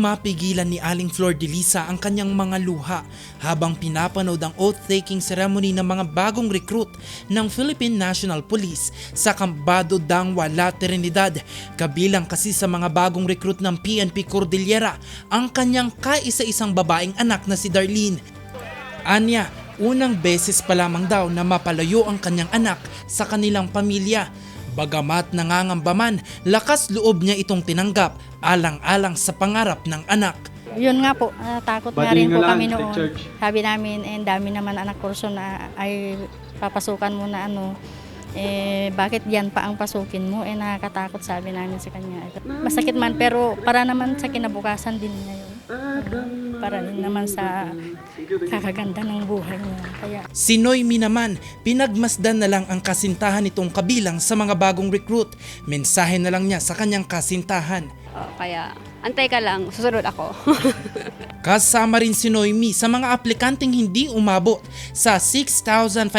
mapigilan ni Aling Flor de Lisa ang kanyang mga luha habang pinapanood ang oath-taking ceremony ng mga bagong recruit ng Philippine National Police sa Cambado Dangwa, La Trinidad. Kabilang kasi sa mga bagong recruit ng PNP Cordillera ang kanyang kaisa-isang babaeng anak na si Darlene. Anya, unang beses pa lamang daw na mapalayo ang kanyang anak sa kanilang pamilya. Bagamat nangangamba man, lakas loob niya itong tinanggap alang-alang sa pangarap ng anak. Yun nga po, takot nga Bati rin nga po lang, kami noon. Sabi namin, eh, dami naman anak kurso na ay papasukan mo na ano, eh, bakit yan pa ang pasukin mo? Eh, nakakatakot sabi namin sa kanya. Masakit man, pero para naman sa kinabukasan din niya yun. Para din naman sa kakaganda ng buhay niya. Kaya Si Noemi naman, pinagmasdan na lang ang kasintahan nitong kabilang sa mga bagong recruit. Mensahe na lang niya sa kanyang kasintahan. Oh, kaya antay ka lang, susunod ako. Kasama rin si Noemi sa mga aplikanteng hindi umabot sa 6,501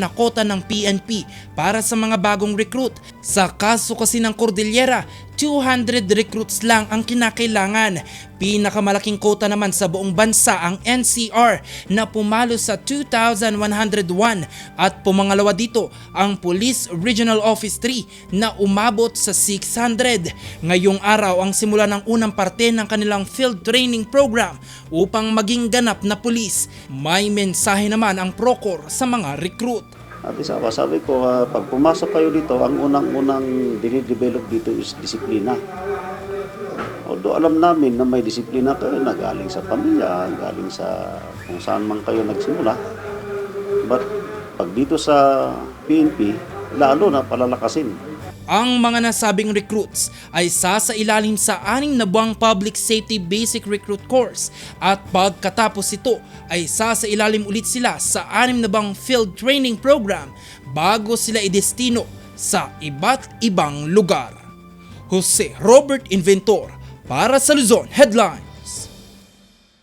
na kota ng PNP para sa mga bagong recruit. Sa kaso kasi ng Cordillera, 200 recruits lang ang kinakailangan. Pinakamalaking kota naman sa buong bansa ang NCR na pumalo sa 2,101 at pumangalawa dito ang Police Regional Office 3 na umabot sa 600. Ngayong araw ang simula ng unang parte ng kanilang field training program upang maging ganap na pulis. May mensahe naman ang Procor sa mga recruit. Sabi sa sabi ko, ah, pag pumasok kayo dito, ang unang-unang dinidevelop dito is disiplina. Although alam namin na may disiplina kayo na galing sa pamilya, galing sa kung saan man kayo nagsimula. But pag dito sa PNP, lalo na palalakasin. Ang mga nasabing recruits ay sasailalim sa anim na buwang Public Safety Basic Recruit Course at pagkatapos ito ay sasailalim ulit sila sa anim na buwang Field Training Program bago sila idestino sa iba't ibang lugar. Jose Robert Inventor para sa Luzon Headline.